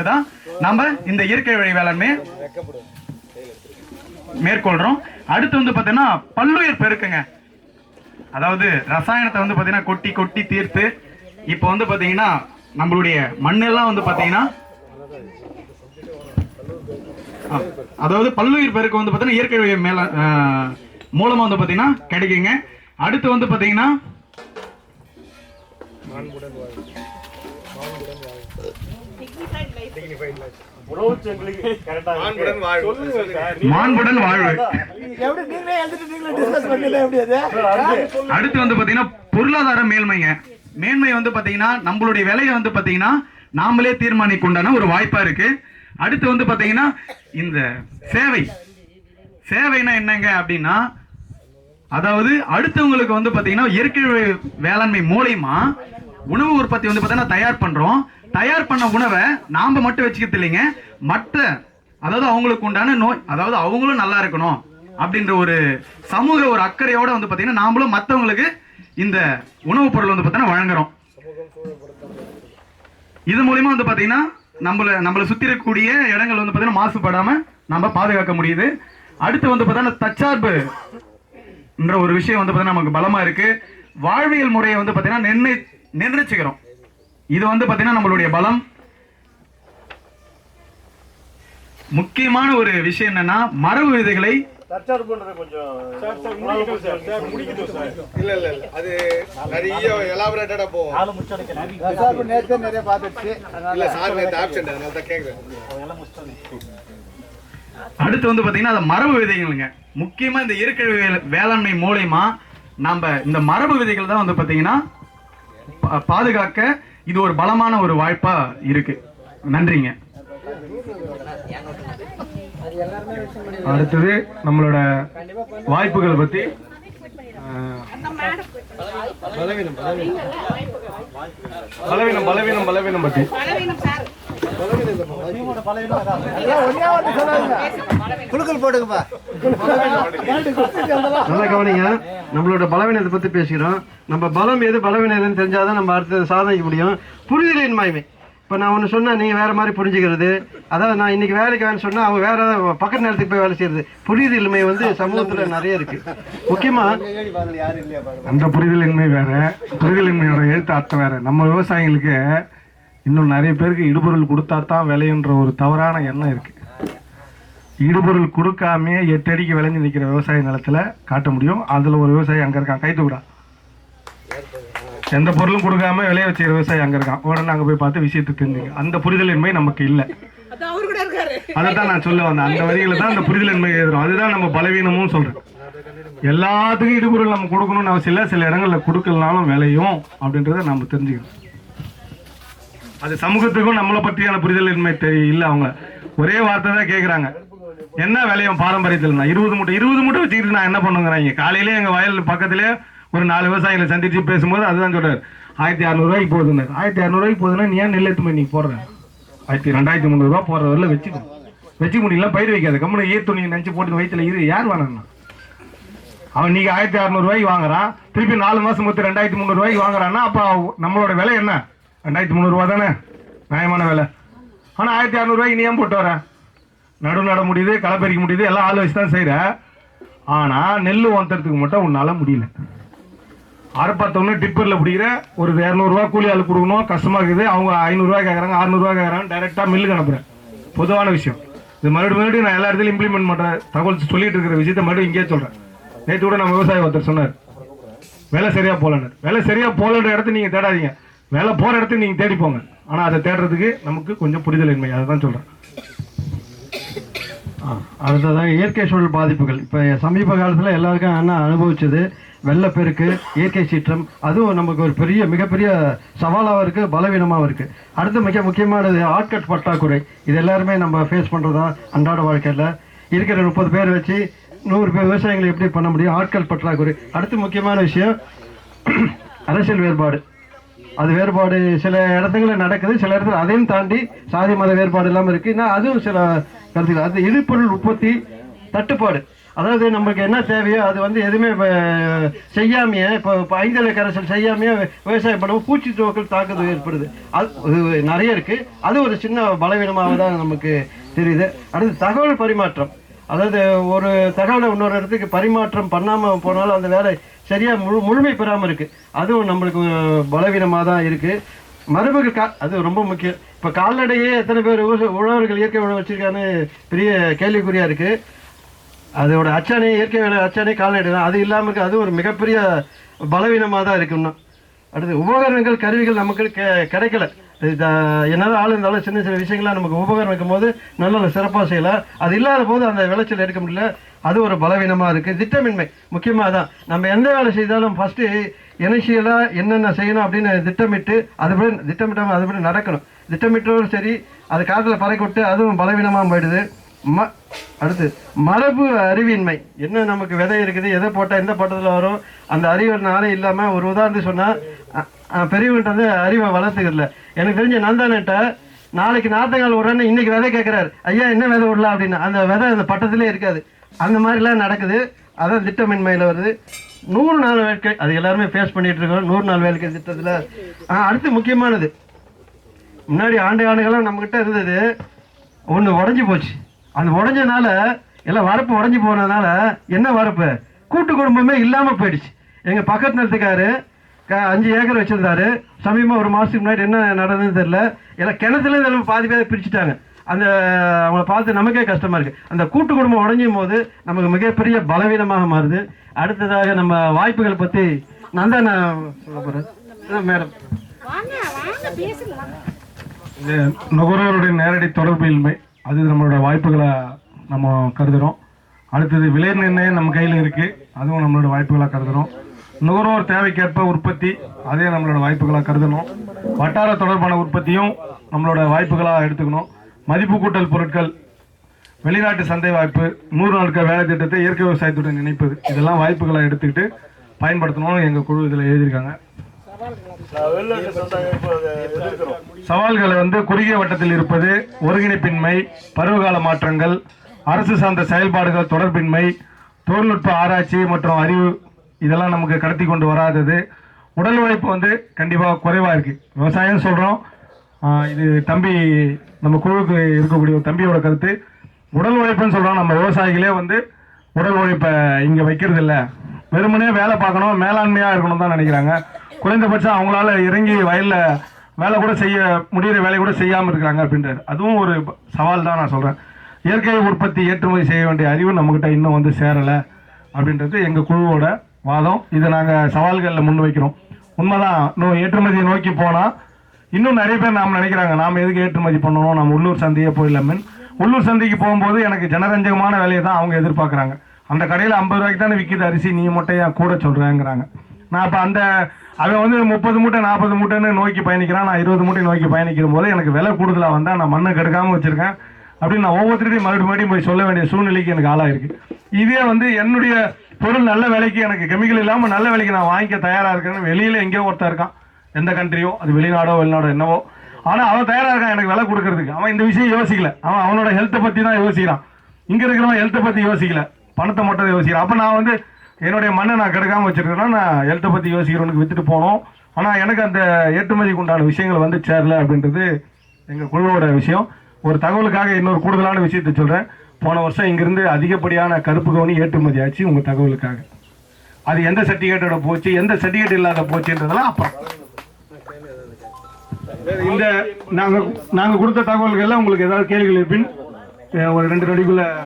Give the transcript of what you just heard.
தான் நம்ம இந்த இயற்கை வழி வேளாண்மையை மேற்கொள்றோம். அடுத்து வந்து பார்த்தீங்கன்னா பல்லுயிர் பெருக்குங்க. அதாவது ரசாயனத்தை வந்து பார்த்தீங்கன்னா கொட்டி கொட்டி தீர்த்து இப்போ வந்து பார்த்தீங்கன்னா நம்மளுடைய மண்ணெல்லாம் வந்து பார்த்தீங்கன்னா அதாவது பல்லுயிர் பெருக்கு வந்து பார்த்தீங்கன்னா இயற்கை வழி மேல மூலமாக வந்து பார்த்தீங்கன்னா கிடைக்குங்க. அடுத்து வந்து பார்த்தீங்கன்னா எப்படி அது? அடுத்து வந்து பாத்தீங்கன்னா பொருளாதார மேல்மைங்க மேன்மை வந்து பாத்தீங்கன்னா நம்மளுடைய விலையை வந்து பாத்தீங்கன்னா நாமளே தீர்மானிக்க உண்டான ஒரு வாய்ப்பா இருக்கு. அடுத்து வந்து பாத்தீங்கன்னா இந்த சேவை. சேவைனா என்னங்க அப்படின்னா அதாவது அடுத்தவங்களுக்கு வந்து பாத்தீங்கன்னா இயற்கை வேளாண்மை மூலியமா உணவு உற்பத்தி வந்து பாத்தீங்கன்னா தயார் பண்றோம். தயார் பண்ண உணவை நாம மட்டும் வச்சுக்கிறது இல்லைங்க. மற்ற அதாவது அவங்களுக்கு உண்டான நோய் அதாவது அவங்களும் நல்லா இருக்கணும் அப்படின்ற ஒரு சமூக ஒரு அக்கறையோட வந்து பார்த்தீங்கன்னா நாமளும் மற்றவங்களுக்கு இந்த உணவுப் பொருள் வந்து பார்த்தீங்கன்னா வழங்குறோம். இது மூலியமா வந்து பார்த்தீங்கன்னா நம்மள நம்மளை சுற்றி இருக்கக்கூடிய இடங்கள் வந்து பார்த்தீங்கன்னா மாசுபடாமல் நம்ம பாதுகாக்க முடியுது. அடுத்து வந்து பார்த்தீங்கன்னா தற்சார்பு என்ற ஒரு விஷயம் வந்து பார்த்தீங்கன்னா நமக்கு பலமாக இருக்குது வாழ்வியல் முறையை வந்து பார்த்தீங்கன்னா நிர்ணய நிர்ணயிச்சுக்கிறோம். இது வந்து பாத்தீங்கன்னா நம்மளுடைய பலம். முக்கியமான ஒரு விஷயம் என்னன்னா மரபு விதைகளை தற்சார்பு பண்றது கொஞ்சம் இல்ல இல்ல இல்ல. அது நிறைய எலாபரேட்டடா போகும். தற்சார்பு நேரத்தை நிறைய பார்த்துச்சு இல்ல சார் நேத்து ஆப்சென்ட் அதனால தான் கேக்குறேன். அடுத்து வந்து பாத்தீங்கன்னா அது மரபு விதைகளுங்க. முக்கியமா இந்த இயற்கை வேளாண்மை மூலயமா நம்ம இந்த மரபு விதைகள் தான் வந்து பாத்தீங்கன்னா பாதுகாக்க இது ஒரு பலமான ஒரு வாய்ப்பா இருக்கு. நன்றிங்க. அடுத்தது நம்மளோட வாய்ப்புகள் பத்தி பலவீனம் பலவீனம் பலவீனம் பலவீனம் பத்தி. நல்லா கவனிங்க. நம்மளோட பலவீனத்தை பத்தி பேசுகிறோம் நம்ம பலம் எது பலவீனம் தெரிஞ்சாதான் நம்ம அடுத்தது சாதனைக்க முடியும். புரிதலின்மைமை இப்போ நான் ஒன்று சொன்னால் நீங்க வேற மாதிரி புரிஞ்சுக்கிறது. அதாவது நான் இன்னைக்கு வேலைக்கு வேலை சொன்னா அவங்க வேற ஏதாவது பக்கத்து நேரத்துக்கு போய் வேலை செய்யறது. புரிதலின்மை வந்து சமூகத்துல நிறைய இருக்கு. முக்கியமா அந்த புரிதலின்மை வேற. புரிதலின்மையோட எழுத்து அர்த்தம் வேற. நம்ம விவசாயிகளுக்கு இன்னும் நிறைய பேருக்கு இடுபொருள் கொடுத்தா தான் விளையுன்ற ஒரு தவறான எண்ணம் இருக்கு. இடுபொருள் கொடுக்காமயே எட்டு அடிக்கு விளைஞ்சு நிற்கிற விவசாய நிலத்துல காட்ட முடியும். அதுல ஒரு விவசாயி அங்க இருக்கான். கை தூக்குடா. எந்த பொருளும் கொடுக்காம விளைய வச்சுக்கிற விவசாயி அங்க இருக்கான். உடனே அங்க போய் பார்த்து விஷயத்தை தெரிஞ்சுங்க. அந்த புரிதலின்மை நமக்கு இல்லை. அதை தான் நான் சொல்ல வந்தேன். அந்த வரிகளை தான் அந்த புரிதலின்மை எழுதுறோம். அதுதான் நம்ம பலவீனமும் சொல்றேன் எல்லாத்துக்கும் இடுபொருள் நம்ம கொடுக்கணும்னு அவசியம் இல்லை. சில இடங்கள்ல கொடுக்கலனாலும் விளையும் அப்படின்றத நம்ம தெரிஞ்சுக்கணும். அது சமூகத்துக்கும் நம்மளை பற்றியான புரிதலின்மை தெரிய இல்லை அவங்க. ஒரே வார்த்தை தான் கேட்குறாங்க என்ன விளையும் பாரம்பரியத்தில் நான் இருபது மூட்டை இருபது மூட்டை வச்சுக்கிட்டு நான் என்ன பண்ணுங்கிறாங்க காலையிலே எங்கள் வயல் பக்கத்திலே ஒரு நாலு விவசாயிகளை சந்திச்சு பேசும்போது அதுதான் சொல்றாரு. ஆயிரத்தி அறநூறுவாய்க்கு போகுதுன்னு ஆயிரத்தி அறநூறுவாய்க்கு போகுதுன்னா நீ ஏன் நெல் எடுத்து போய் நீ போடுறேன் ஆயிரத்தி ரெண்டாயிரத்தி முந்நூறுரூவா போடுற வரல வச்சுக்கோ. வச்சுக்க முடியல பயிர் வைக்காத. கம்முனு ஈர் துணி நினச்சி போட்டு வயிற்றுல இரு. யார் வேணாம்னா அவன் நீங்கள் ஆயிரத்தி அறநூறுவாய்க்கு வாங்குறான். திருப்பி நாலு மாதம் மொத்தம் ரெண்டாயிரத்தி முந்நூறுவாய்க்கு வாங்குறான்னா அப்போ நம்மளோட விலை என்ன? ரெண்டாயிரத்தி முந்நூறுரூவா தானே நியாயமான விலை. ஆனால் ஆயிரத்தி அறநூறுவாய்க்கு நீ ஏன் போட்டு வர? நடு நட முடியுது களை பறிக்க முடியுது எல்லாம் ஆள் வச்சு தான் செய்கிறேன் ஆனால் நெல் ஒன்றத்துக்கு மட்டும் உன்னால் முடியல. அரைப்பத்தொன்னு டிப்பரில் பிடிக்கிற ஒரு இரநூறுவா கூலி ஆள் கொடுக்கணும் கஷ்டமாக இருக்குது. அவங்க ஐநூறுரூவா கேட்குறாங்க அறுநூறுவா கேட்குறாங்க டைரெக்டாக மில்லுக்கு அனுப்புகிறேன் பொதுவான விஷயம். இது மறுபடியும் மறுபடியும் நான் எல்லா இடத்துலையும் இம்ப்ளிமெண்ட் பண்ணுறேன் தகவல் சொல்லிட்டு இருக்கிற விஷயத்தை மறுபடியும் இங்கேயே சொல்கிறேன் நேற்று கூட நம்ம விவசாயி ஒருத்தர் சொன்னார். வேலை சரியாக போகலன்னு. வேலை சரியாக போகலன்ற இடத்த நீங்கள் தேடாதீங்க. வேலை போற இடத்துக்கு நீங்க தேடி போங்க. ஆனா அதை தேடுறதுக்கு நமக்கு கொஞ்சம் புரிதலின்மை அதை தான் சொல்றேன். அடுத்ததாக இயற்கை சூழல் பாதிப்புகள். இப்போ சமீப காலத்தில் எல்லாருக்கும் என்ன அனுபவிச்சது வெள்ளப்பெருக்கு இயற்கை சீற்றம். அதுவும் நமக்கு ஒரு பெரிய மிகப்பெரிய சவாலாகவும் இருக்குது பலவீனமாகவும் இருக்குது அடுத்து மிக முக்கியமானது ஆட்கட் பற்றாக்குறை. இது எல்லாருமே நம்ம ஃபேஸ் பண்ணுறதா அன்றாட வாழ்க்கையில் இருக்கிற முப்பது பேர் வச்சு நூறு பேர் விவசாயிகளை எப்படி பண்ண முடியும்? ஆட்கள் பற்றாக்குறை. அடுத்து முக்கியமான விஷயம் அரசியல் வேறுபாடு. அது வேறுபாடு சில இடத்துல நடக்குது சில இடத்துல அதையும் தாண்டி சாதி மத வேறுபாடு இல்லாமல் இருக்கு அதுவும் சில கருத்துக்கள். அது இடுபொருள் உற்பத்தி தட்டுப்பாடு. அதாவது நமக்கு என்ன தேவையோ அது வந்து எதுவுமே அஹ், செய்யாமையே இப்போ இப்போ ஐந்தலை கரைசல் செய்யாமையே விவசாயம் பண்ணவும் பூச்சி தோக்கள் தாக்குதல் ஏற்படுது. அது நிறைய இருக்குது அது ஒரு சின்ன பலவீனமாக தான் நமக்கு தெரியுது. அடுத்து தகவல் பரிமாற்றம். அதாவது ஒரு தகவலை இன்னொரு இடத்துக்கு பரிமாற்றம் பண்ணாமல் போனாலும் அந்த வேலை சரியாக முழு முழுமை பெறாமல் இருக்குது அதுவும் நம்மளுக்கு பலவீனமாக தான் இருக்குது மரபுக்கு கா அது ரொம்ப முக்கியம். இப்போ கால்நடையே எத்தனை பேர் உழவர்கள் இயற்கை உழவு வச்சிருக்கான்னு பெரிய கேள்விக்குறியாக இருக்குது அதோட அச்சாணி இயற்கை வேலை அச்சாணி கால்நடை தான். அது இல்லாமல் இருக்குது அது ஒரு மிகப்பெரிய பலவீனமாக தான் இருக்குன்னா இன்னும். அடுத்து உபகரணங்கள் கருவிகள் நமக்கு கெ- கிடைக்கல. என்னதான் ஆள் இருந்தாலும் சின்ன சின்ன விஷயங்கள்லாம் நமக்கு உபகரணம் இருக்கும்போது நல்ல சிறப்பாக செய்யலாம். அது இல்லாத போது அந்த விளைச்சல் எடுக்க முடியல. அது ஒரு பலவீனமாக இருக்குது திட்டமின்மை. முக்கியமாக தான் நம்ம எந்த வேலை செய்தாலும் ஃபஸ்ட்டு இனிஷியலாக என்னென்ன செய்யணும் அப்படின்னு திட்டமிட்டு அதுபடி திட்டமிட்டாமல் அதுபடி நடக்கணும். திட்டமிட்டோடும் சரி அது காற்றில் பறக்க விட்டு அதுவும் பலவீனமாக போயிடுது. ம அடுத்து மரபு அறிவின்மை. என்ன நமக்கு விதை இருக்குது எதை போட்டால் எந்த பட்டத்தில் வரும் அந்த அறிவு நாளே இல்லாமல் ஒரு உதாரணத்துக்கு சொன்னால் பெரியவங்கிட்ட வந்து அறிவை வளர்த்துக்கல எனக்கு தெரிஞ்ச நந்தானட்ட நாளைக்கு நாத்தங்கால் விடுறேன்னு இன்னைக்கு விதை கேட்குறாரு ஐயா என்ன விதை விடலாம் அப்படின்னு. அந்த விதை அந்த பட்டத்திலே இருக்காது. அந்த மாதிரிலாம் நடக்குது. அதான் திட்டமின்மையில் வருது. நூறு நாள் வேட்கை. அது எல்லாருமே ஃபேஸ் பண்ணிட்டு இருக்கோம் நூறு நாள் வேட்கை திட்டத்தில். அடுத்து முக்கியமானது. முன்னாடி ஆண்டு ஆண்டுகளாக நம்மக்கிட்ட இருந்தது. ஒன்று உடஞ்சி போச்சு. அந்த உடஞ்சனால எல்லாம் வரப்பு உடஞ்சி போனதுனால என்ன வரப்பு? கூட்டு குடும்பமே இல்லாமல் போயிடுச்சு. எங்கள் பக்கத்து நிலத்துக்காரு அஞ்சு ஏக்கர் வச்சுருந்தாரு. சமீபமாக ஒரு மாதத்துக்கு முன்னாடி என்ன நடந்ததுன்னு தெரியல. எல்லாம் கிணத்துல இருந்து பாதி பேரை பிரிச்சுட்டாங்க. அந்த அவங்கள பார்த்து நமக்கே கஷ்டமாக இருக்குது அந்த கூட்டு குடும்பம் உடஞ்சும் போது நமக்கு மிகப்பெரிய பலவீனமாக மாறுது. அடுத்ததாக நம்ம வாய்ப்புகள் பற்றி நான் தான் நான் சொல்ல போகிறேன் மேடம். இந்த நுகர்வோருடைய நேரடி தொடர்பு இன்மை. அது நம்மளோட வாய்ப்புகளை நம்ம கருதுகிறோம் அடுத்தது விலை நிர்ணயம் நம்ம கையில் இருக்கு. அதுவும் நம்மளோட வாய்ப்புகளாக கருதுகிறோம் நுகர்வோர் தேவைக்கேற்ப உற்பத்தி அதே நம்மளோட வாய்ப்புகளாக கருதணும். வட்டார தொடர்பான உற்பத்தியும் நம்மளோட வாய்ப்புகளாக எடுத்துக்கணும். மதிப்பு கூட்டல் பொருட்கள் வெளிநாட்டு சந்தை வாய்ப்பு நூறு நாட்கள் வேலை திட்டத்தை இயற்கை விவசாயத்துடன் இணைப்பது இதெல்லாம் வாய்ப்புகளை எடுத்துக்கிட்டு பயன்படுத்தணும்னு எங்கள் குழு இதில் எழுதியிருக்காங்க. சவால்களை வந்து குறுகிய வட்டத்தில் இருப்பது ஒருங்கிணைப்பின்மை பருவகால மாற்றங்கள் அரசு சார்ந்த செயல்பாடுகள் தொடர்பின்மை தொழில்நுட்ப ஆராய்ச்சி மற்றும் அறிவு இதெல்லாம் நமக்கு கடத்தி கொண்டு வராதது. உடல் உழைப்பு வந்து கண்டிப்பாக குறைவாக இருக்குது விவசாயம் சொல்கிறோம் இது தம்பி நம்ம குழுவுக்கு இருக்கக்கூடிய ஒரு தம்பியோட கருத்து. உடல் உழைப்புன்னு சொல்கிறோம் நம்ம விவசாயிகளே வந்து உடல் உழைப்பை இங்கே வைக்கிறது இல்லை. வெறுமனே வேலை பார்க்கணும் மேலாண்மையாக இருக்கணும் தான் நினைக்கிறாங்க. குறைந்தபட்சம் அவங்களால இறங்கி வயலில் வேலை கூட செய்ய முடிகிற வேலை கூட செய்யாமல் இருக்கிறாங்க அப்படின்றாரு. அதுவும் ஒரு சவால் தான் நான் சொல்கிறேன் இயற்கை உற்பத்தி ஏற்றுமதி செய்ய வேண்டிய அறிவு நம்மக்கிட்ட இன்னும் வந்து சேரலை அப்படின்றது எங்கள் குழுவோட வாதம். இதை நாங்கள் சவால்களில் முன்வைக்கிறோம் உண்மைதான் இன்னும் ஏற்றுமதியை நோக்கி போனால் இன்னும் நிறைய பேர் நாம் நினைக்கிறாங்க நாம் எதுக்கு ஏற்றுமதி பண்ணணும்? நம்ம உள்ளூர் சந்தையே போயிடலாமே உள்ளூர் சந்தைக்கு போகும்போது எனக்கு ஜனரஞ்சகமான வேலையை தான் அவங்க எதிர்பார்க்குறாங்க. அந்த கடையில் ஐம்பது ரூபாய்க்கு தானே விற்கிது அரிசி நீ மொட்டையா கூட சொல்கிறேங்கிறாங்க நான் இப்போ அந்த அவன் வந்து முப்பது மூட்டை நாற்பது மூட்டைன்னு நோக்கி பயணிக்கிறான் நான் இருபது மூட்டை நோக்கி பயணிக்கிற போது எனக்கு விலை கூடுதலாக வந்தால் நான் மண்ணை கெடுக்காமல் வச்சுருக்கேன் அப்படின்னு நான் ஒவ்வொருத்தரையும் மறுபடியும் மறுபடியும் போய் சொல்ல வேண்டிய சூழ்நிலைக்கு எனக்கு ஆளாயிருக்கு. இதே வந்து என்னுடைய பொருள் நல்ல விலைக்கு எனக்கு கெமிக்கல் இல்லாமல் நல்ல விலைக்கு நான் வாங்கிக்க தயாராக இருக்கேன்னு வெளியில் எங்கேயோ ஒருத்தர் இருக்கான். எந்த கண்ட்ரியோ அது வெளிநாடோ வெளிநாடோ என்னவோ. ஆனால் அவன் தயாராக இருக்கான் எனக்கு விலை கொடுக்கறதுக்கு. அவன் இந்த விஷயம் யோசிக்கல. அவன் அவனோட ஹெல்த்தை பற்றி தான் யோசிக்கிறான். இங்கே இருக்கிறவன் ஹெல்த்தை பற்றி யோசிக்கல. பணத்தை மட்டும் யோசிக்கிறான். அப்போ நான் வந்து என்னுடைய மண்ணை நான் கெடுக்காமல் வச்சுருக்கேன்னா நான் ஹெல்த்தை பற்றி யோசிக்கிறவனுக்கு விற்றுட்டு போனோம். ஆனால் எனக்கு அந்த ஏற்றுமதிக்கு உண்டான விஷயங்கள் வந்து சேரல அப்படின்றது எங்கள் குழுவோட விஷயம். ஒரு தகவலுக்காக இன்னொரு கூடுதலான விஷயத்தை சொல்கிறேன் போன வருஷம் இங்கிருந்து அதிகப்படியான கருப்பு கவனி ஏற்றுமதி ஆச்சு உங்கள் தகவலுக்காக. அது எந்த சர்டிஃபிகேட்டோட போச்சு எந்த சர்டிஃபிகேட் இல்லாத போச்சுன்றதெல்லாம் அப்புறம். இந்த நாங்கள் நாங்கள் கொடுத்த தகவல்கள் எல்லாம் உங்களுக்கு ஏதாவது கேள்விகள் இருப்பின் ஒரு ரெண்டு நொடிக்குள்ள